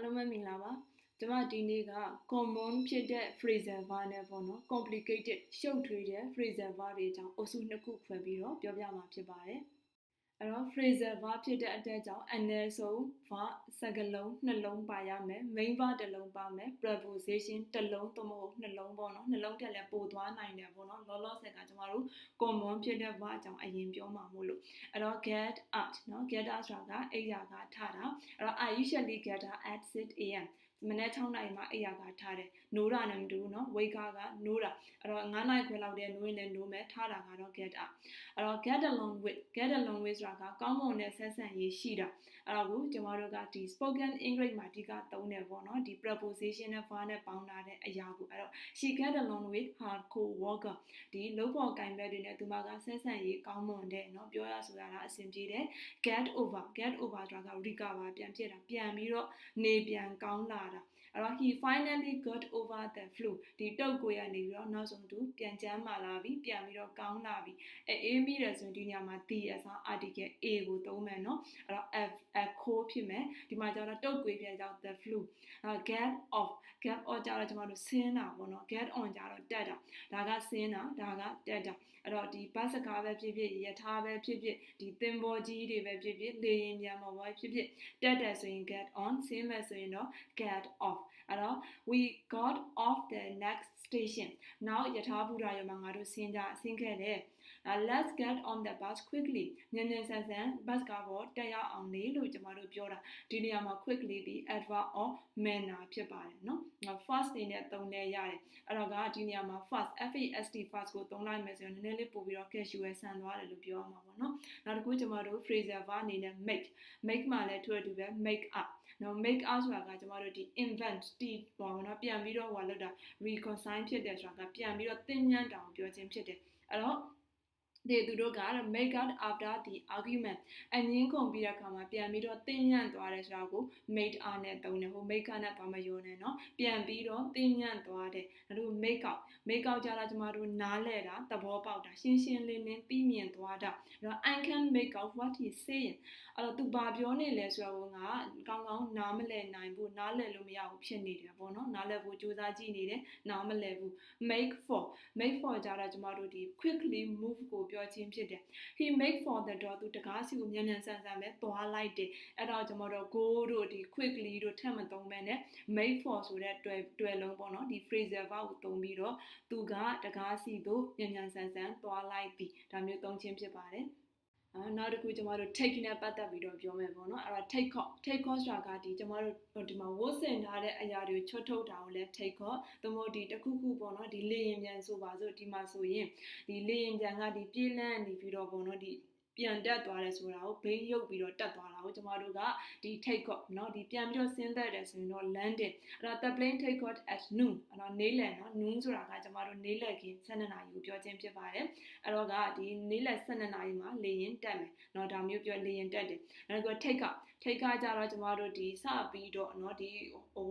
အားလုံးပဲမင်္ဂလာပါကျွန်မဒီနေ့က common ဖြစ်တဲ့ phrasal verb နဲ့ပေါ့နော် complicated ရှုပ်ထွေးတဲ့ phrasal verb တွေအကြောင်းအုပ်စုနှစ်ခုခွဲပြီးတော့ပြောပြမှာဖြစ်ပါတယ် အဲ့တော့ phrasal verb ဖြစ်တဲ့အတက်ကြောင့်အနည်းဆုံး verb စကားလုံးနှလုံးပါရမယ် main verb တစ်လုံးပါမယ် preposition တစ်လုံးသို့မဟုတ်နှလုံးပေါ့နော်နှလုံးထက်လည်းပိုသွားနိုင်တယ်ပေါ့နော်လောလောဆယ်ကကျမတို့ common ဖြစ်တဲ့ verb အကြောင်းအရင်ပြောမှာမို့လို့အဲ့တော့ get up နော် get up ဆိုတာကအိယာကထတာအဲ့တော့ I usually get up at 6 am မနေ့6နာရီမှာအိယာကထားတယ် နိုးတာနဲ့မတူဘူးเนาะဝိတ်ကားကနိုးတာအဲ့တော့9နာရီခွဲလောက်တည်းနိုးရင်လည်းနိုးမယ်ထားတာကတော့ get up အဲ့တော့ get along with get along with ဆိုတာကကောင်းမွန်တဲ့ဆက်ဆံရေးရှိတာအဲ့တော့ကိုကျမတို့ကဒီ spoken english မှာအဓိကသုံးတယ်ပေါ့နော်ဒီ preposition နဲ့ verb နဲ့ပေါင်းထားတဲ့အရာကိုအဲ့တော့ she get along with her co-worker ဒီလုပ်ဖော်ကင်ဘက်တွေနဲ့သူမကဆက်ဆံရေးကောင်းမွန်တဲ့เนาะပြောရဆိုတာကအဆင်ပြေတယ် get over get over ဆိုတာက recover ပြန်ဖြစ်တာပြန်ပြီးတော့နေပြန်ကောင်းလာတာ အဲ့တော့ he finally got over the flu ဒီတုတ်ကိုရနေပြီးတော့နောက်ဆုံးသူပြန်ကျန်းမာလာပြီပြန်ပြီးတော့ကောင်းလာပြီအေးမိတယ်ဆိုရင်ဒီညမှာ the အစား article a ကိုသုံးမယ်နော်အဲ့တော့ cold ဖြစ်မယ်ဒီမှာကျတော့တုတ်ကိုပြန်ကြောင်း the flu အဲ့ get off get off ကျတော့ကျမတို့ဆင်းတာပေါ့နော် get on ကျတော့တက်တာဒါကဆင်းတာဒါကတက်တာအဲ့တော့ဒီဘတ်စကားပဲဖြစ်ဖြစ်ယထာပဲဖြစ်ဖြစ်ဒီသင်္ဘောကြီးတွေပဲဖြစ်ဖြစ်လေယာဉ်ပြန်မှာပဲဖြစ်ဖြစ်တက်တယ်ဆိုရင် get on ဆင်းမယ်ဆိုရင်တော့ get off အဲ့တော့ we got off the next station now ယထာဘူရာရောမှာငါတို့ဆင်းကြဆင်းခဲ့တယ် uh, let's get on the bus quickly မြန်မြန်ဆန်ဆန် bus ကပေါ်တက်ရောက်အောင်လေလို့ကျွန်တော်တို့ပြောတာဒီနေရာမှာ quickly ဒီ adverb of manner ဖြစ်ပါတယ်နော် fast နေနဲ့သုံးလဲရတယ်အဲ့တော့ကဒီနေရာမှာ fast f a s t fast ကိုသုံးလိုက်မယ်ဆိုရင်နည်းနည်းလေးပို့ပြီးတော့ casual ဆန်သွားတယ်လို့ပြောရမှာပေါ့နော်နောက်တစ်ခုကျွန်တော်တို့ phrasal verb အနေနဲ့ make make မှာလည်းထို့အတူပဲ make up နော် make up ဆိုတာကကျွန်တော်တို့ဒီ invent တီးပေါ့နော်ပြန်ပြီးတော့ဟိုလောက်တာ reconcile ဖြစ်တယ်ဆိုတာကပြန်ပြီးတော့သင်ညံ့တောင်ပြောခြင်းဖြစ်တယ်အဲ့တော့ ဒီသူတို့က make out after the argument အငင်းကုန်ပြီးတဲ့အခါမှာပြန်ပြီးတော့တင်းညံ့သွားတယ်ဆိုတာကို made out နဲ့သုံးတယ်ဟို make out နဲ့သွားမယုံနဲ့เนาะပြန်ပြီးတော့တင်းညံ့သွားတယ်ဒါတို့ make out make out ကြတာကျမတို့နားလဲတာသဘောပေါက်တာရှင်းရှင်းလင်းလင်းသိမြင်သွားတာအဲ့တော့ I can make out what he saying အဲ့တော့သူဘာပြောနေလဲဆိုတော့ငါကောင်းကောင်းနားမလည်နိုင်ဘူးနားလည်လို့မရဘူးဖြစ်နေတယ်ပေါ့နော်နားလည်ဖို့ကြိုးစားကြည့်နေတယ်နားမလည်ဘူး make for make for ကြတာကျမတို့ဒီ quickly move ကို ပြောခြင်းဖြစ်တယ် he make for the door သူတကားစီကိုမြန်မြန်ဆန်ဆန်ပဲသွားလိုက်တယ်အဲ့တော့ကျမတို့ go တို့ဒီ quickly တို့ထပ်မသုံးဘဲနဲ့ make for ဆိုတဲ့တွဲတွဲလုံးပေါ့နော်ဒီ phrasal verb ကိုသုံးပြီးတော့သူကတကားစီကိုမြန်မြန်ဆန်ဆန်သွားလိုက်ပြီဒါမျိုးသုံးခြင်းဖြစ်ပါတယ် နောက်တစ်ခုကျမတို့ take နဲ့ပတ်သက်ပြီးတော့ပြောမယ်ပေါ့နော်အဲ့တော့ take off take off ဆိုတာကဒီကျမတို့ဒီမှာဝတ်ဆင်ထားတဲ့အရာတွေကိုချွတ်ထုတ်တာကိုလည်း take off သို့မဟုတ်ဒီတစ်ခုခုပေါ့နော်ဒီလေရင်ပြန်ဆိုပါစို့ဒီမှာဆိုရင်ဒီလေရင်ပြန်ကဒီပြေးလန်းနေပြီးတော့ပေါ့နော်ဒီ ပြန်တက်သွားတယ်ဆိုတာကိုဘိန်းရုပ်ပြီးတော့တက်သွားတာကိုကျမတို့ကဒီ take off เนาะဒီပြန်ပြီးတော့ဆင်းသက်တယ်ဆိုရင်တော့ landing အဲ့တော့ the plane take off at noon အဲ့တော့နေ့လယ်เนาะ noon ဆိုတာကကျမတို့နေ့လယ်ခင်း12နာရီကိုပြောခြင်းဖြစ်ပါတယ်အဲ့တော့ကဒီနေ့လယ်12နာရီမှာလေရင်တက်မယ်เนาะဒါမျိုးပြောလေရင်တက်တယ်အဲ့တော့ take off ထိတ်ခါကြတော့ကျမတို့ဒီစပြီးတော့เนาะဒီ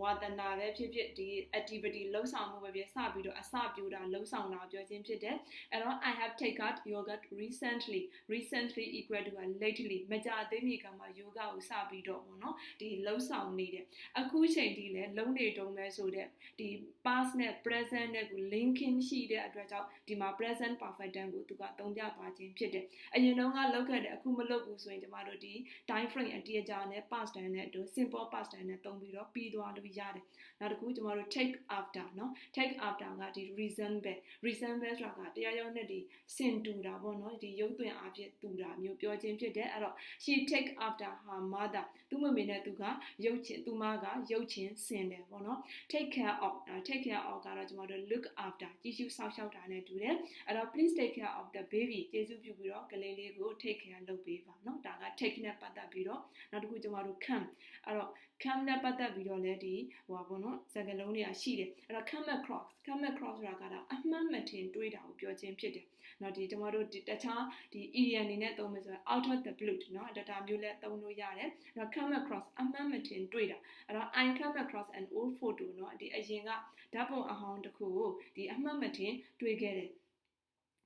ဝါသနာပဲဖြစ်ဖြစ်ဒီ activity လှုပ်ဆောင်မှုပဲဖြစ်စပြီးတော့အစပြိုးတာလှုပ်ဆောင်တာပြောခြင်းဖြစ်တယ်အဲ့တော့ I have taken yogurt recently recently equal to lately မကြသေးမီကမှ yoga ကိုစပြီးတော့ပေါ့နော်ဒီလှုပ်ဆောင်နေတယ်အခုချိန်ဒီလဲလုံးနေတုံးပဲဆိုတဲ့ဒီ past နဲ့ present နဲ့ကို linking ရှိတဲ့အတွက်ကြောင့်ဒီမှာ present perfect tense ကိုသူကသုံးပြပါခြင်းဖြစ်တယ်အရင်တုန်းကလုပ်ခဲ့တယ်အခုမလုပ်ဘူးဆိုရင်ကျမတို့ဒီ time frame အတည်းအကြ နဲ့ past tense နဲ့အတူ simple past tense နဲ့သုံးပြီးတော့ပြီးသွားလို့ရတယ်နောက်တစ်ခုကျမတို့ take after เนาะ take after ကဒီ reason ပဲ reason ပဲဆိုတာကတရားရုံးနဲ့ဒီစင်တူတာပေါ့เนาะဒီရုပ်သွင်းအဖြစ်တူတာမျိုးပြောခြင်းဖြစ်တယ်အဲ့တော့ she take after her mother သူ့မမေနဲ့သူကရုပ်ချင်းသူမကရုပ်ချင်းစင်တယ်ပေါ့เนาะ take care of take care of ကတော့ကျမတို့ look after ကြည့်ရှုစောင့်ရှောက်တာနဲ့တူတယ်အဲ့တော့ please take care of the baby ကျေးဇူးပြုပြီးတော့ကလေးလေးကို take care လုပ်ပေးပါเนาะဒါက take နဲ့ပတ်သက်ပြီးတော့နောက်တစ် ခုကျမတို့ come အဲ့တော့ come နဲ့ပတ်သက်ပြီးတော့လည်းဒီဟိုပါဘောနော်စကားလုံးတွေကရှိတယ်အဲ့တော့ come across come across ဆိုတာကတော့အမှန်မထင်တွေးတာကိုပြောခြင်းဖြစ်တယ်နော်ဒီကျမတို့ဒီတခြားဒီ idiom နေနဲ့သုံးမယ်ဆိုရင် out of the blue နော် data မျိုးလည်းသုံးလို့ရတယ်အဲ့တော့ come across အမှန်မထင်တွေးတာအဲ့တော့ i come across an old photo နော်ဒီအရင်ကဓာတ်ပုံအဟောင်းတစ်ခုကိုဒီအမှန်မထင်တွေးခဲ့တယ်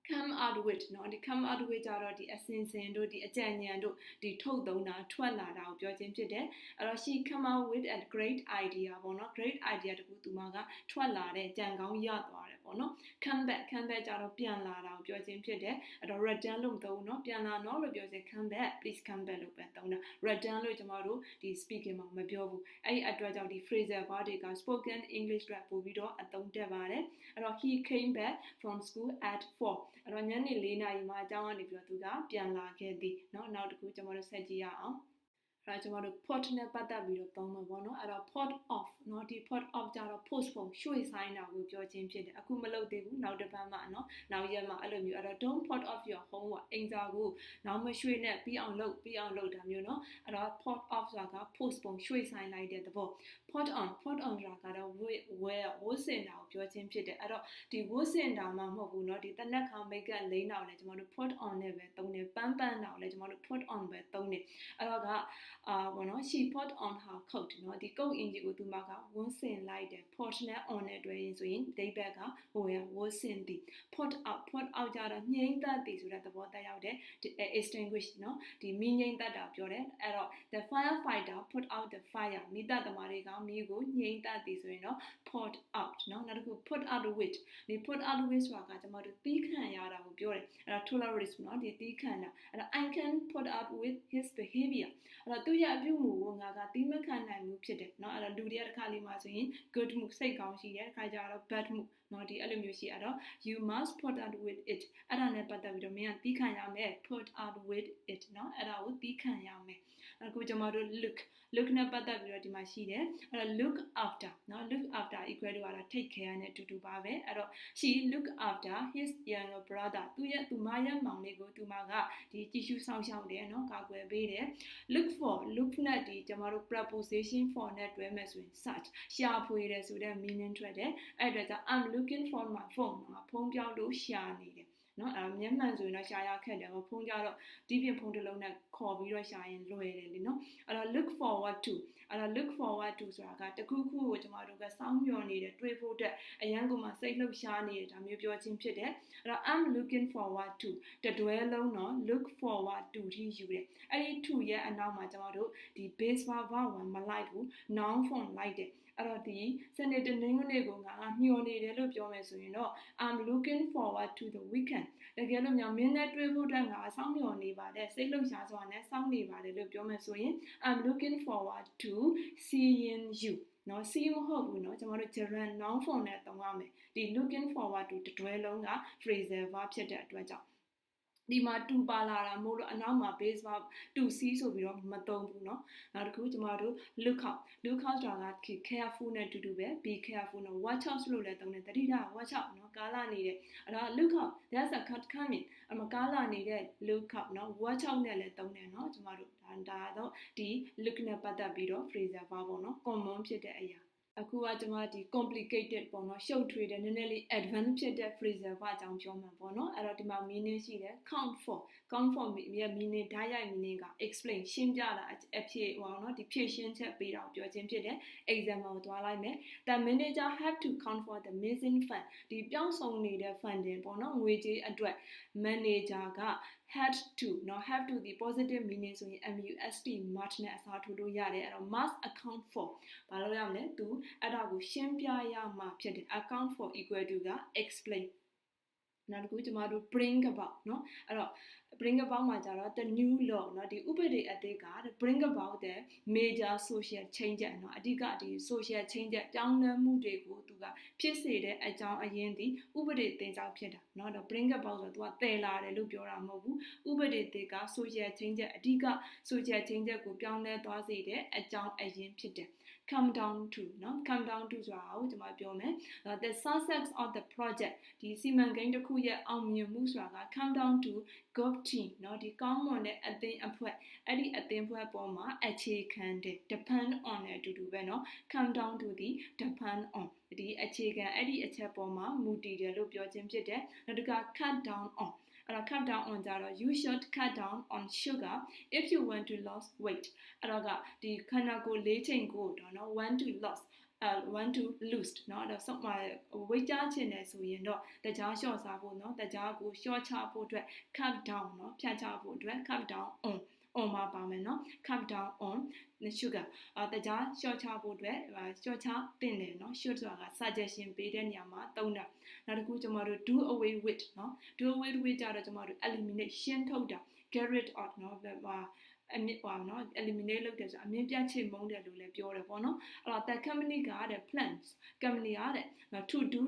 come out with เนาะဒီ come out with ကြတော့ဒီအစင်စင်တို့ဒီအကြံဉာဏ်တို့ဒီထုတ်သုံးတာထွက်လာတာကိုပြောခြင်းဖြစ်တယ်အဲ့တော့ she come out with a great idea ပေါ့နော် great idea တခုသူမကထွက်လာတဲ့ကြံကောင်းရသွားတယ်ပေါ့နော် come back come back ကြတော့ပြန်လာတာကိုပြောခြင်းဖြစ်တယ်အဲ့တော့ return လို့မသုံးဘူးเนาะပြန်လာနော်လို့ပြောခြင်း come back please come back လို့ပဲသုံးတာ return လို့ကျွန်တော်တို့ဒီ speaking မှာမပြောဘူးအဲ့ဒီအတွက်ကြောင့်ဒီ phrasal verb တွေက spoken english တွေပို့ပြီးတော့အသုံးတက်ပါတယ်အဲ့တော့ he came back from school at 4 အဲ့တော့ညနေ၄နာရီမှာအကြောင်းကနေပြီးတော့သူကပြန်လာခဲ့သည်เนาะနောက်တစ်ခုကျွန်တော်တို့ဆက်ကြည့်ရအောင်အဲ့တော့ကျွန်တော်တို့ pot နဲ့ပတ်သက်ပြီးတော့သုံးမှာပေါ့နော်အဲ့တော့ pot off เนาะဒီ pot off ကြတော့ post ပုံရွှေ့ဆိုင်တာကိုပြောခြင်းဖြစ်တယ်အခုမလုပ်သေးဘူးနောက်တစ်ပတ်မှเนาะနောက်ရက်မှအဲ့လိုမျိုးအဲ့တော့ don't pot off your home ကအင်္ဂါကိုနောက်မရွှေ့နဲ့ပြီးအောင်လုပ်ပြီးအောင်လုပ်တာမျိုးเนาะအဲ့တော့ pot off ဆိုတာက post ပုံရွှေ့ဆိုင်လိုက်တဲ့သဘော pot on pot on ဆိုတာကတော့ wear ဝတ်ဆင်တာကိုပြောခြင်းဖြစ်တယ်အဲ့တော့ဒီဝတ်ဆင်တာမှမဟုတ်ဘူးเนาะဒီတနက်ခါ make up လိမ့်တာကိုလည်းကျွန်တော်တို့ pot on နဲ့ပဲသုံးတယ်ပန်းပန်းတာကိုလည်းကျွန်တော်တို့ pot on ပဲသုံးတယ်အဲ့တော့ကအာဘောနော် she put on her coat เนาะဒီ coat အင်ဂျီကိုသူမကဝန်းဆင်လိုက်တယ် pot နဲ့ on နဲ့တွဲရင်ဆိုရင်ဒိတ်ဘက်ကဟိုရဝန်းဆင်သည် pot out pot out ကြတော့ငြိမ့်သက်သည်ဆိုတဲ့သဘောတက်ရောက်တယ် extinguish เนาะဒီမီးငြိမ့်သက်တာပြောတယ်အဲ့တော့ the firefighter put out the fire မိသက်သမားတွေက မီးကိုငြိမ့်သက်သည်ဆိုရင်တော့ put out เนาะနောက်တစ်ခု put out with ဒီ put out with ဆိုတာကကျွန်တော်တို့တီးခံရတာကိုပြောတယ်အဲ့တော့ tolerance เนาะဒီတီးခံတာအဲ့တော့ I can put out with his behavior အဲ့တော့သူရဲ့အပြုအမူကိုငါကတီးမခံနိုင်မှုဖြစ်တယ်เนาะအဲ့တော့လူတွေကတစ်ခါလေးမှာဆိုရင် good mood စိတ်ကောင်းရှိတယ်တစ်ခါကျတော့ bad mood เนาะဒီအဲ့လိုမျိုးရှိအဲ့တော့ you must put out with it အဲ့ဒါနဲ့ပတ်သက်ပြီးတော့မင်းကတီးခံရမယ် put out with it เนาะအဲ့ဒါကိုတီးခံရမယ် အခုကျွန်တော်တို့ look look နဲ့ပတ်သက်ပြီးတော့ဒီမှာရှိတယ်အဲ့တော့ look after เนาะ look after equal to ကတော့ take care နဲ့အတူတူပါပဲအဲ့တော့ she look after his younger brother သူရဲ့သူမရဲ့မောင်လေးကိုသူမကဒီကြည့်ရှုဆောင်ရှောက်တယ်เนาะကာကွယ်ပေးတယ် look for look နဲ့ဒီကျွန်တော်တို့ preposition for နဲ့တွဲမယ်ဆိုရင် search ရှာဖွေတယ်ဆိုတဲ့ meaning ထွက်တယ်အဲ့ဒါကြောင့် I'm looking for my phone ငါဖုန်းပြောင်းလို့ရှာနေတယ် ် နော်အဲမျက်မှန်ဆိုရင်တော့ရှာရခက်တယ်ဟိုဖုန်းကြတော့ဒီပြင်ဖုန်းတစ်လုံးနဲ့ခေါ်ပြီးတော့ရှာရင်လွယ်တယ်လीနော်အဲ့တော့ look forward to အဲ့တော့ look forward to ဆိုတာကတခုခုကိုကျမတို့ကစောင့်မျှော်နေတယ်တွေးဖို့အတွက်အရန်ကမှစိတ်လှုပ်ရှားနေတယ်ဒါမျိုးပြောခြင်းဖြစ်တယ်အဲ့တော့ I'm looking forward to တတွဲလုံးတော့ look forward to ထိယူတယ်အဲ့ဒီ to ရဲ့အနောက်မှာကျမတို့ဒီ base verb 1မလိုက်ဘူး noun form လိုက်တယ် အဲ့တော့ဒီစနေတနင်္ဂနွေကငါမျှော်နေတယ်လို့ပြောမယ်ဆိုရင်တော့ I'm looking forward to the weekend တကယ်လို့များမင်းနဲ့တွေ့ဖို့အတွက်ငါစောင့်မျှော်နေပါတယ်စိတ်လှုပ်ရှားစွာနဲ့စောင့်နေပါတယ်လို့ပြောမယ်ဆိုရင် I'm looking forward to seeing you နော် see you ဟုတ်ဘူးနော်ကျွန်တော်တို့ gerund noun form နဲ့သုံးရမယ်ဒီ looking forward to တတွဲလုံးက phrasal verb ဖြစ်တဲ့အတွက်ကြောင့် ဒီမှာ2ပါလာတာမို့လို့အနောက်မှာ base verb to see ဆိုပြီးတော့မသုံးဘူးเนาะနောက်တစ်ခုကျမတို့ look out look out ဆိုတာက careful နဲ့တူတူပဲ be careful နော် watch out လို့လည်းသုံးတယ်တတိယ watch out เนาะကားလာနေတယ်အဲ့တော့ look out there's a cat coming အမကားလာနေတဲ့ look out เนาะ watch out နဲ့လည်းသုံးတယ်เนาะကျမတို့ဒါဒါတော့ဒီ look နဲ့ပတ်သက်ပြီးတော့ phrasal verb ပေါ့เนาะ common ဖြစ်တဲ့အရာ အခုကကျွန်မဒီ complicated ပေါ့နော်ရှုပ်ထွေးတဲ့နည်းနည်းလေး advanced ဖြစ်တဲ့ phrasal ဘာအကြောင်းပြောမှာပေါ့နော်အဲ့တော့ဒီမှာ meaning ရှိတယ် count for count for ရဲ့ meaning ဓာတ်ရိုက် meaning က explain ရှင်းပြတာအဖြစ်ဟောနော်ဒီဖြည့်ရှင်းချက်ပေးတာပြောခြင်းဖြစ်တယ် example ကိုသွားလိုက်မယ် the manager have to count for the missing fund ဒီပြောင်းဆုံးနေတဲ့ funding ပေါ့နော်ငွေကြေးအတွက် manager က had to เนาะ have to ဒီ positive meaning ဆိုရင် must must နဲ့အစားထိုးလို့ရတယ်အဲ့တော့ must account for ဘာလို့ရမလဲသူအဲ့ဒါကိုရှင်းပြရမှာဖြစ်တယ် account for equal to က explain နောက်တစ်ခုကျမတို့ bring about เนาะအဲ့တော့ bring about မှာကြတော့ the new law เนาะဒီဥပဒေအသစ်က bring about the major social changes เนาะအဓိကဒီ social changes ပြောင်းလဲမှုတွေကိုသူကဖြစ်စေတဲ့အကြောင်းအရင်းဒီဥပဒေသင်ကြောင့်ဖြစ်တာเนาะတော့ bring about ဆိုတော့သူကတည်လာတယ်လို့ပြောတာမဟုတ်ဘူးဥပဒေသစ်က social changes အဓိက social changes ကိုပြောင်းလဲသွားစေတဲ့အကြောင်းအရင်းဖြစ်တယ် come down to เนาะ come down to ဆိုတာကိုကျွန်မပြောမယ် the success of the project ဒီစီမံကိန်းတစ်ခုရဲ့အောင်မြင်မှုဆိုတာက come down to good team เนาะဒီကောင်းမွန်တဲ့အသင်းအဖွဲ့အဲ့ဒီအသင်းအဖွဲ့ပေါ်မှာအခြေခံတဲ့ depend on နဲ့အတူတူပဲเนาะ come down to the depend on ဒီအခြေခံအဲ့ဒီအချက်ပေါ်မှာမူတည်တယ်လို့ပြောခြင်းဖြစ်တယ်နောက်တစ်ခါ cut down on အဲ့တော့ cut down on ကြတော့ you should cut down on sugar if you want to lose weight အဲ့တော့ကဒီခန္ဓာကိုယ်လေးချိန်ကိုတော့နော် want to lose want to lose เนาะအဲ့တော့ဆုံးမှာဝိတ်ကြားချင်တယ်ဆိုရင်တော့တကြားလျှော့စားဖို့เนาะတကြားကိုလျှော့ချဖို့အတွက် cut down เนาะဖြတ်ချဖို့အတွက် cut down on on ပါပါမယ်နော် come down on sugar အဲတခြား short ချဖို့အတွက် short ချတင်တယ်နော် short ဆိုတာက suggestion ပေးတဲ့နေရာမှာသုံးတာနောက်တစ်ခုကျွန်တော်တို့ do away with နော် do away with ကြတော့ကျွန်တော်တို့ eliminate ရှင်းထုတ်တာ get rid of နော်ဟာအမြင့်ပါနော် eliminate လုပ်တယ်ဆိုအမြင့်ပြချိတ်မုန်းတယ်လို့လည်းပြောတယ်ပေါ့နော်အဲ့တော့ that company ကတဲ့ plans company ကတဲ့ to do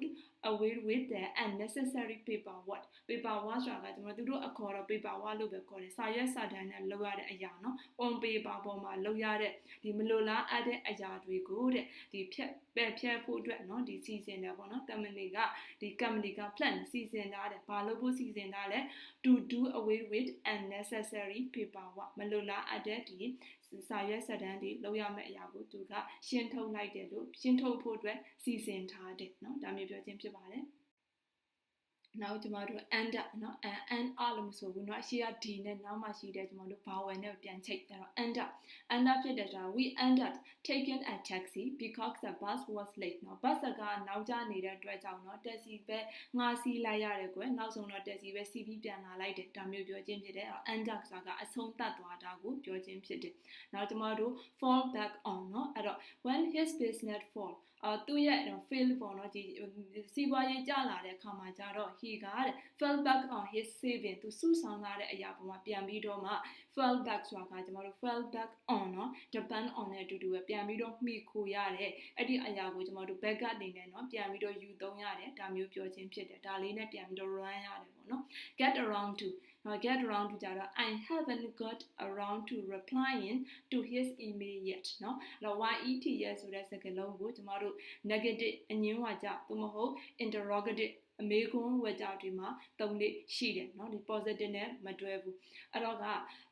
away with the unnecessary paperwork paperwork ဆိုတာကကျွန်တော်တို့အခေါ်တော့ paperwork လို့ပဲခေါ်တယ်စာရွက်စာတမ်းနဲ့လုပ်ရတဲ့အရာနော်ပုံ paper ပေါ်မှာလုပ်ရတဲ့ဒီမလိုလားအပ်တဲ့အရာတွေကိုတဲ့ဒီဖြတ်ပယ်ဖြတ်ဖို့အတွက်နော်ဒီစီစဉ်တယ်ပေါ့နော်တမန်တွေကဒီ company က plan စီစဉ်ထားတယ်ဘာလို့ဖို့စီစဉ်ထားလဲ to do away with unnecessary paperwork မလိုလားအပ်တဲ့ဒီစာရွက်စာတမ်းတွေလုပ်ရမယ့်အရာကိုသူကရှင်းထုတ်လိုက်တယ်လို့ရှင်းထုတ်ဖို့အတွက်စီစဉ်ထားတယ်เนาะဒါမျိုးပြောခြင်းဖြစ်ပါတယ် နောက်ကျမတို့ end เนาะ end အလို့မဆိုဘူးเนาะအရှိက d နဲ့နောက်မှရှိတဲ့ကျမတို့ vowel နဲ့ပြန်ချိတ်တယ်တော့ end end ဖြစ်တဲ့ဆိုတာ we ended taken a taxi because the bus was late เนาะ bus ကနောက်ကျနေတဲ့အတွက်ကြောင့်เนาะ taxi ပဲငှားစီးလိုက်ရတယ်ကွယ်နောက်ဆုံးတော့ taxi ပဲစီးပြီးပြန်လာလိုက်တယ်ဒါမျိုးပြောခြင်းဖြစ်တယ်အဲ့ end ဆိုတာကအဆုံးသတ်သွားတာကိုပြောခြင်းဖြစ်တယ်နောက်ကျမတို့ fall back on เนาะအဲ့တော့ when his business fall အာသူ့ရဲ့ fail ပေါ့နော်ဒီစီးပွားရေးကျလာတဲ့အခါမှာကျတော့ he ကတဲ့ fell back on his saving သူစုဆောင်လာတဲ့အရာပေါ်မှာပြန်ပြီးတော့မှ fell back ဆိုတာကကျမတို့ fell back on နော် depend on နဲ့အတူတူပဲပြန်ပြီးတော့မှီခိုရတဲ့အဲ့ဒီအရာကိုကျမတို့ back အနေနဲ့နော်ပြန်ပြီးတော့ယူသုံးရတယ်ဒါမျိုးပြောချင်းဖြစ်တယ်ဒါလေးနဲ့ပြန်ပြီးတော့ run ရတယ်ပေါ့နော် get around to uh, get around to ကြတော့ I haven't got around to replying to his email yet เนาะအဲ့တော့ YET ရဲ့ဆိုတဲ့စကားလုံးကိုကျမတို့ negative အငင်းဝါကြသို့မဟုတ် interrogative အမေကွန်းဝက်ကြောက်တွေမှာတုံးလေးရှိတယ်เนาะဒီ positive နဲ့မတွဲဘူးအဲ့တော့က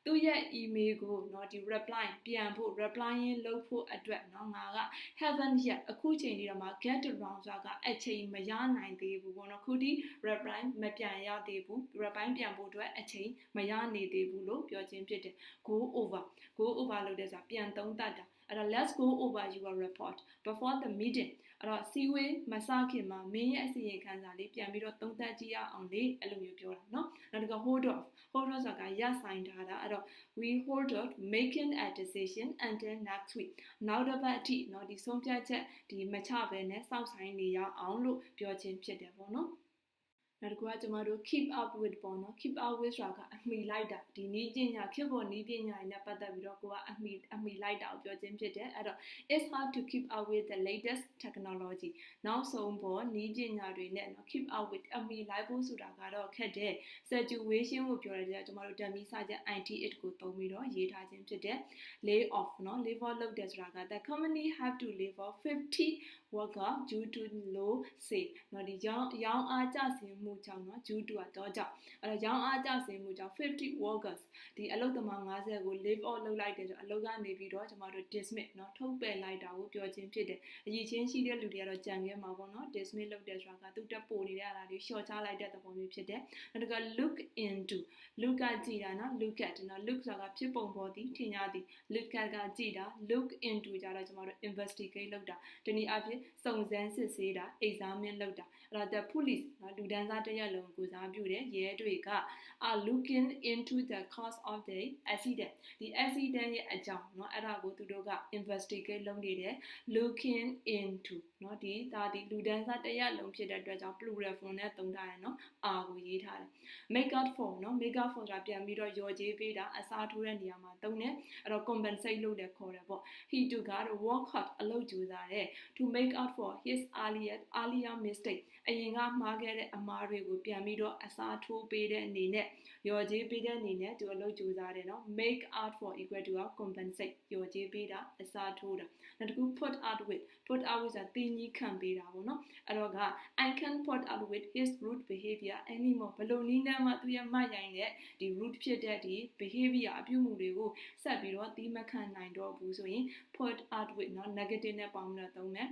သူ့ရဲ့ email ကိုเนาะဒီ reply ပြန်ဖို့ replying လုပ်ဖို့အတွက်เนาะငါက haven't yet အခုချိန်ဒီတော့မှ get around ဆိုတာကအချိန်မရနိုင်သေးဘူးပေါ့เนาะခုထိ reply မပြန်ရသေးဘူး reply ပြန်ဖို့အတွက်အချိန်မရနေသေးဘူးလို့ပြောခြင်းဖြစ်တယ် go over go over လုပ်တဲ့ဆိုတာပြန်သုံးသပ်တာအဲ့တော့ let's go over your report before the meeting အဲ့တော့စီဝေးမစခင်မှာမင်းရဲ့အစီရင်ခံစာလေးပြန်ပြီးတော့သုံးသပ်ကြည့်ရအောင်လေအဲ့လိုမျိုးပြောတာเนาะနောက်တစ်ခါ hold off hold off ဆိုတာကရပ်ဆိုင်ထားတာအဲ့တော့ we hold off making a decision until next week နောက်တစ်ပတ်အထိเนาะဒီဆုံးဖြတ်ချက်ဒီမချဘဲနဲ့စောင့်ဆိုင်နေရအောင်လို့ပြောခြင်းဖြစ်တယ်ပေါ့နော် နောက်တစ်ခုကကျမတို့ keep up with ပေါ့နော် keep up with ဆိုတာကအမိလိုက်တာဒီနည်းပညာခေတ်ပေါ်နည်းပညာတွေနဲ့ပတ်သက်ပြီးတော့ကိုကအမိအမိလိုက်တာကိုပြောခြင်းဖြစ်တယ်အဲ့တော့ it's hard to keep up with the latest technology နောက်ဆုံးပေါ်နည်းပညာတွေနဲ့နော် keep up with အမိလိုက်ဖို့ဆိုတာကတော့ခက်တယ် situation ကိုပြောရတဲ့ကျမတို့ dummy စာချက် IT8 ကိုသုံးပြီးတော့ရေးထားခြင်းဖြစ်တယ် lay off နော် lay off လုပ်တယ်ဆိုတာက the company have to lay off 50 worker due to low sale နော်ဒီရောင်းရောင်းအားကျဆင်းမှုကြောင့်နော် due to တော့ကြောင့်အဲ့တော့ရောင်းအားကျဆင်းမှုကြောင့်50 workers ဒီအလုပ်သမား50ကို leave off လုပ်လိုက်တယ်ဆိုအလုပ်ကနေပြီးတော့ကျမတို့ dismiss နော်ထုတ်ပယ်လိုက်တာကိုပြောခြင်းဖြစ်တယ်အရေးချင်းရှိတဲ့လူတွေကတော့ကြံခဲ့မှာပေါ့နော် dismiss လုပ်တယ်ဆိုတာကသူတက်ပို့နေတဲ့အရာတွေ short ချလိုက်တဲ့သဘောမျိုးဖြစ်တယ်နောက်တစ်ခါ look into look ကကြည့်တာနော် look at နော် look ဆိုတာကဖြစ်ပုံပေါ်သည်ထင်ရသည် look at ကကြည့်တာ look into ကြတော့ကျမတို့ investigate လုပ်တာဒီနည်းအားဖြင့်စုံစမ်းစစ်ဆေးတာ examine လုပ်တာ အဲ့တော့ the police နော်လူဒန်းစားတစ်ရက်လုံးကိုစားပြုတဲ့ရဲတွေက are looking into the cause of the accident ဒီ accident ရဲ့အကြောင်းเนาะအဲ့ဒါကိုသူတို့က investigate လုပ်နေတယ် looking into เนาะဒီဒါဒီလူဒန်းစားတစ်ရက်လုံးဖြစ်တဲ့အတွက်ကြောင့် plural form နဲ့သုံးထားတယ်เนาะ are ကိုရေးထားတယ် make up for เนาะ make up for ဆိုတာပြန်ပြီးတော့ရော်ကြေးပေးတာအစားထိုးတဲ့နေရာမှာသုံးတယ်အဲ့တော့ compensate လုပ်တယ်ခေါ်တယ်ပေါ့ he to က work hard အလုပ်ကြိုးစားတယ် to make out for his earlier earlier mistake အရင်ကမှားခဲ့တဲ့အမှားတွေကိုပြန်ပြီးတော့အစားထိုးပေးတဲ့အနေနဲ့ရော်ကြေးပေးတဲ့အနေနဲ့သူအလုပ်ကြိုးစားတယ်နော် make out for equal to our compensate ရော်ကြေးပေးတာအစားထိုးတာနောက်တစ်ခု put out with put out with ဆိုတာတင်းကြီးခံပေးတာပေါ့နော်အဲ့တော့က i can put out with his rude behavior anymore ဘလို့နည်းနဲ့မှသူရဲ့မရိုင်းတဲ့ဒီ rude ဖြစ်တဲ့ဒီ behavior အပြုအမူတွေကိုဆက်ပြီးတော့သီးမခံနိုင်တော့ဘူးဆိုရင် put out with နော် negative နဲ့ပေါင်းပြီးတော့သုံးမယ်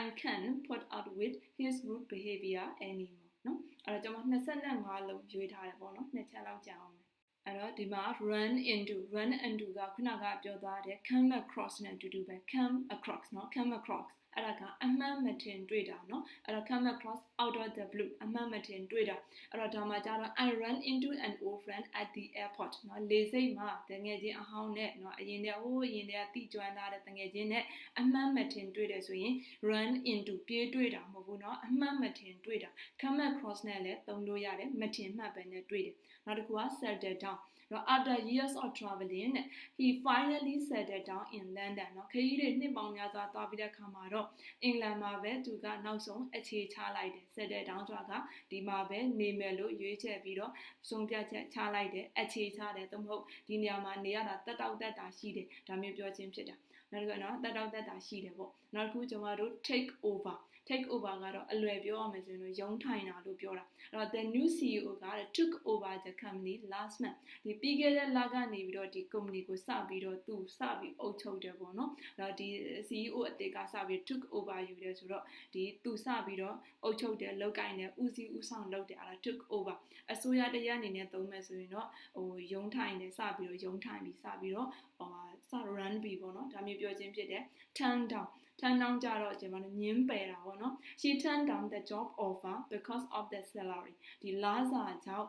I can't put up with his rude behavior anymore နော်အဲ့တော့ကျွန်တော်25လုံးရွေးထားတယ်ပေါ့နော်နှစ်ချက်လောက်ကြာအောင်အဲ့တော့ဒီမှာ run into run into ကခုနကပြောသွားတဲ့ come across နဲ့အတူတူပဲ come across နော် come across အဲ့ဒါကအမှန်မတင်တွေ့တာเนาะအဲ့တော့ come across out of the blue အမှန်မတင်တွေ့တာအဲ့တော့ဒါမှကြတော့ I run into an old friend at the airport เนาะလေစိတ်မှာတငယ်ချင်းအဟောင်းနဲ့เนาะအရင်တည်းဟိုးအရင်တည်းကတိကျွမ်းထားတဲ့တငယ်ချင်းနဲ့အမှန်မတင်တွေ့တယ်ဆိုရင် run into ပြေးတွေ့တာမဟုတ်ဘူးเนาะအမှန်မတင်တွေ့တာ come across နဲ့လည်းသုံးလို့ရတယ်မတင်မှတ်ပဲနဲ့တွေ့တယ်နောက်တစ်ခုက settle down နော် after years of traveling နဲ့ he finally settled down in London နော်ခရီးတွေနှစ်ပေါင်းများစွာသွားပြီးတဲ့အခါမှာတော့အင်္ဂလန်မှာပဲသူကနောက်ဆုံးအခြေချလိုက်တယ် settled down ဆိုတာကဒီမှာပဲနေမယ်လို့ရွေးချယ်ပြီးတော့ဆုံးဖြတ်ချက်ချလိုက်တယ်အခြေချတယ်သို့မဟုတ်ဒီနေရာမှာနေရတာတက်တောက်တက်တာရှိတယ်ဒါမျိုးပြောခြင်းဖြစ်တာနောက်တစ်ခုနော်တက်တောက်တက်တာရှိတယ်ပေါ့နောက်တစ်ခုကျွန်တော်တို့ take over take over ကတော့အလွယ်ပြောရမယ်ဆိုရင်တော့ရုံးထိုင်တာလို့ပြောတာအဲ့တော့ the new CEO က took over the company last month ဒီပြီးခဲ့တဲ့လကနေပြီးတော့ဒီ company ကိုစပြီးတော့သူစပြီးအုပ်ချုပ်တယ်ပေါ့နော်အဲ့တော့ဒီ CEO အသစ်ကစပြီး took over ယူတယ်ဆိုတော့ဒီသူစပြီးတော့အုပ်ချုပ်တယ်လောက်ကင်တယ်ဦးစီးဦးဆောင်လုပ်တယ်အဲ့ဒါ took over အစိုးရတရားအနေနဲ့သုံးမယ်ဆိုရင်တော့ဟိုရုံးထိုင်တယ်စပြီးတော့ရုံးထိုင်ပြီးစပြီးတော့ဟိုစ run ပြီးပေါ့နော်ဒါမျိုးပြောခြင်းဖြစ်တယ် turn down turn down ကြတော့ကျွန်တော်ညင်းပယ်တာပေါ့နော် she turned down the job offer because of the salary ဒီလားစာကြောင့်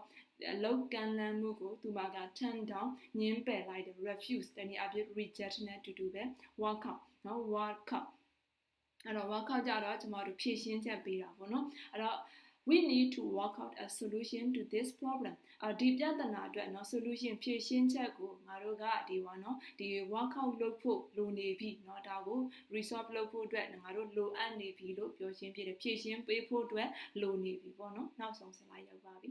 အလောက်ကမ်းလှမ်းမှုကိုသူမက turn down ညင်းပယ်လိုက်တယ် refuse တနည်းအားဖြင့် reject နဲ့တူတူပဲ walk out နော် walk out အဲ့တော့ walk out ကြတော့ကျွန်တော်တို့ဖြည့်ရှင်းချက်ပေးတာပေါ့နော်အဲ့တော့ we need to work out a solution to this problem အဒီပြဿနာအတွက်เนาะ solution ဖြေရှင်းချက်ကိုငါတို့ကဒီပါเนาะဒီ work out လုပ်ဖို့လိုနေပြီเนาะဒါကို resolve လုပ်ဖို့အတွက်ငါတို့လိုအပ်နေပြီလို့ပြောရှင်းဖြစ်တယ်ဖြေရှင်းပေးဖို့အတွက်လိုနေပြီပေါ့เนาะနောက်ဆုံး slide ရောက်ပါပြီ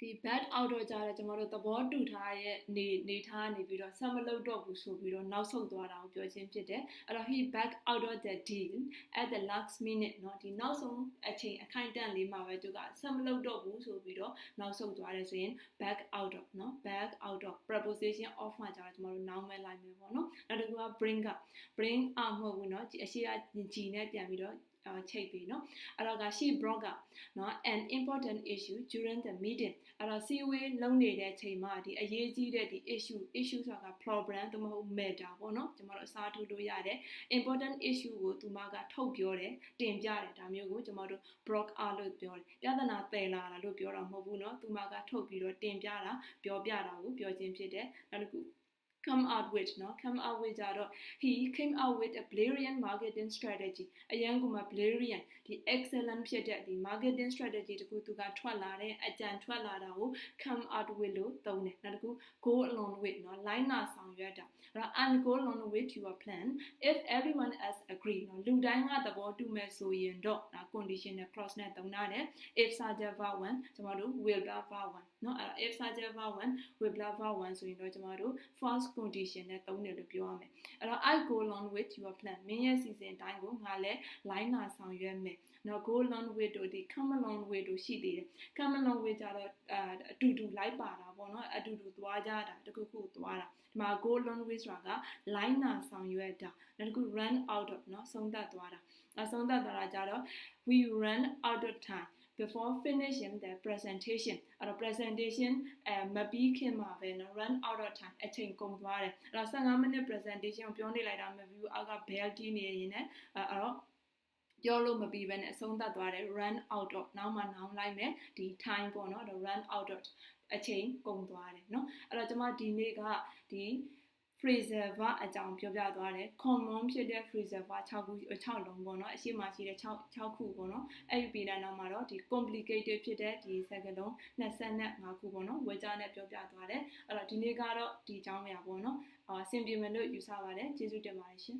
ဒီ bad out တော့ကြတယ်ကျွန်တော်တို့သဘောတူထားရဲ့နေနေထားနေပြီးတော့ဆက်မလုပ်တော့ဘူးဆိုပြီးတော့နောက်ဆုတ်သွားတာကိုပြောချင်းဖြစ်တယ်အဲ့တော့ he back out of the deal at the last minute เนาะဒီနောက်ဆုံးအချိန်အခိုင်အတန့်လေးမှာပဲသူကဆက်မလုပ်တော့ဘူးဆိုပြီးတော့နောက်ဆုတ်သွားတယ်ဆိုရင် back out of เนาะ back out of preposition of မှာကြတော့ကျွန်တော်တို့ noun ပဲလိုက်မယ်ပေါ့เนาะနောက်တစ်ခုက bring up bring up မဟုတ်ဘူးเนาะအရှိအကြည်နဲ့ပြန်ပြီးတော့ ချိတ်ပြီးเนาะအဲ့တော့က she brought up เนาะ an important issue during the meeting အဲ့တော့ COA လုံးနေတဲ့အချိန်မှာဒီအရေးကြီးတဲ့ဒီ issue issue ဆိုတာက problem သို့မဟုတ် matter ပေါ့เนาะကျွန်တော်တို့အစားထိုးလို့ရတယ် important issue ကိုသူမကထုတ်ပြောတယ်တင်ပြတယ်ဒါမျိုးကိုကျွန်တော်တို့ broke out လို့ပြောတယ်ပြဿနာပယ်လာတာလို့ပြောတာမဟုတ်ဘူးเนาะသူမကထုတ်ပြီးတော့တင်ပြတာပြောပြတာကိုပြောခြင်းဖြစ်တယ်နောက်တစ်ခု come out with เนาะ come out with ကြတော့ he came out with a brilliant marketing strategy အရန်ကမှ brilliant ဒီ excellent ဖြစ်တဲ့ဒီ marketing strategy တခုသူကထွက်လာတဲ့အကြံထွက်လာတာကို come out with လို့သုံးတယ်နောက်တစ်ခု go along with เนาะ line နာဆောင်ရွက်တာအဲ့တော့ and go along with your plan if everyone else agree เนาะလူတိုင်းကသဘောတူမဲ့ဆိုရင်တော့ဒါ conditional clause နဲ့သုံးတာတယ် if subject verb 1ကျွန်တော်တို့ will verb 1เนาะအဲ့တော့ if subject verb 1 will verb 1ဆိုရင်တော့ကျွန်တော်တို့ false condition နဲ့သုံးတယ်လို့ပြောရမယ်အဲ့တော့ I go along with your plan မင်းရဲ့စီစဉ်တိုင်းကိုငါလည်း line လာဆောင်ရွက်မယ်နော် go along with တို့ဒီ come along with တို့ရှိသေးတယ် come along with ကြတော့အတူတူ line ပါတာပေါ့နော်အတူတူသွားကြတာတခုခုသွားတာဒီမှာ go along with ဆိုတာက line လာဆောင်ရွက်တာနောက်တစ်ခု run out of နော်ဆုံးသက်သွားတာအဆုံးသက်သွားတာကြတော့ we run out of time before finishing the presentation အဲ့တော့ presentation အဲမပြီးခင်မှာပဲเนาะ run out of time အချိန်ကုန်သွားတယ်အဲ့တော့15မိနစ် presentation ကိုပြောနေလိုက်တာမပြီးဘူးအောက်က bell တီးနေရင်လည်းအဲ့တော့ပြောလို့မပြီးဘဲနဲ့အဆုံးသတ်သွားတယ် run out of နောက်မှနောင်လိုက်မယ်ဒီ time ပေါ့နော် run out of အချိန်ကုန်သွားတယ်เนาะအဲ့တော့ကျွန်မဒီနေ့ကဒီ phrasal verb အကြောင်းပြောပြသွားတယ် common ဖြစ်တဲ့ phrasal verb 6ခု6လုံးပေါ့နော်အရှိမရှိတဲ့6 6ခုပေါ့နော်အဲ့ဒီပြည်တဲ့နောက်မှာတော့ဒီ complicated ဖြစ်တဲ့ဒီစကားလုံး25ခုပေါ့နော်ဝေကြားနဲ့ပြောပြသွားတယ်အဲ့တော့ဒီနေ့ကတော့ဒီအကြောင်းအရာပေါ့နော်အာအဆင်ပြေမယ်လို့ယူဆပါတယ်ကျေးဇူးတင်ပါတယ်ရှင်